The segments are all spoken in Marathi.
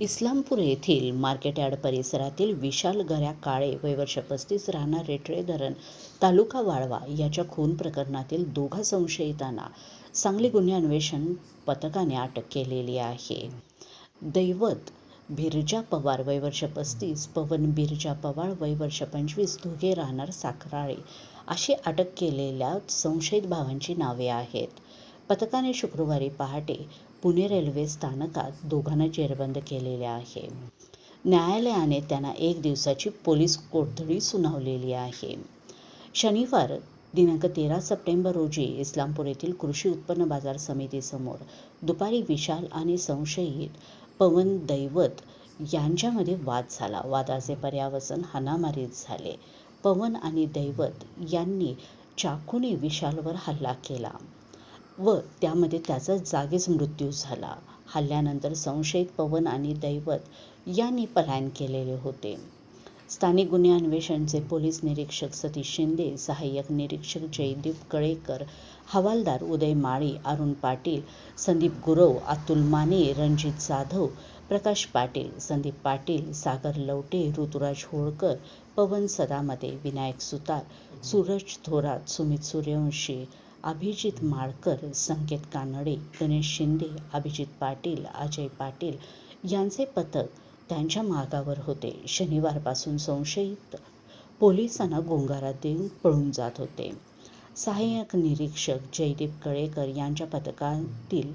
इस्लामपूर येथील मार्केटयार्ड परिसरातील विशाल गऱ्या काळे वय वर्ष पस्तीस राहणार रेठळे धरण तालुका वाळवा याच्या खून प्रकरणातील दोघा संशयितांना सांगली गुन्हे अन्वेषण पथकाने अटक केलेली आहे. दैवत बिरजा पवार वय वर्ष पस्तीस पवन बिरजा पवार वय वर्ष पंचवीस दोघे राहणार साखराळे अशी अटक केलेल्या संशयित भावांची नावे आहेत. पथकाने शुक्रवारी पहाटे पुणे रेल्वे स्थानकात दोघांना जेरबंद केलेले आहे. न्यायालयाने त्यांना एक दिवसाची पोलीस कोठडी सुनावलेली आहे. शनिवार दिनांक तेरा सप्टेंबर रोजी इस्लामपूर येथील कृषी उत्पन्न बाजार समितीसमोर दुपारी विशाल आणि संशयित पवन दैवत यांच्यामध्ये वाद झाला. वादाचे पर्यावसन हानामारीत झाले. पवन आणि दैवत यांनी चाकूने विशालवर हल्ला केला. व त्यामध्ये त्याचा जागीच मृत्यू झाला. हल्ल्यानंतर संशयित पवन आणि दैवत यांनी पलायन केलेले होते. स्थानिक गुन्हे अन्वेषणचे पोलीस निरीक्षक सतीश शिंदे सहाय्यक निरीक्षक जयदीप कळेकर हवालदार उदय माळी अरुण पाटील संदीप गुरव अतुल माने रणजित जाधव प्रकाश पाटील संदीप पाटील सागर लवटे ऋतुराज होळकर पवन सदामते विनायक सुतार सूरज थोरात सुमित सूर्यवंशी अभिजित माळकर संकेत कानडे गणेश शिंदे अभिजित पाटील अजय पाटील यांचे पथक त्यांच्या मागावर होते. शनिवारपासून संशयित पोलिसांना गोंगारात देऊन पळून जात होते. सहाय्यक निरीक्षक जयदीप कळेकर यांच्या पथकातील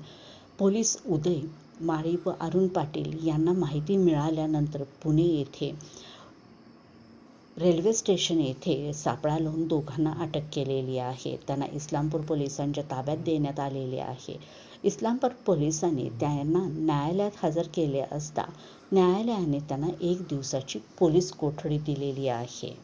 पोलीस उदय माळी व अरुण पाटील यांना माहिती मिळाल्यानंतर पुणे येथे रेल्वे स्टेशन येथे सापळा लावून दोघांना अटक केलेली आहे. त्यांना इस्लामपूर पोलिसांच्या ताब्यात देण्यात आलेले आहे. इस्लामपूर पोलिसांनी त्यांना न्यायालयात हजर केले असता न्यायालयाने त्यांना एक दिवसाची पोलीस कोठडी दिलेली आहे.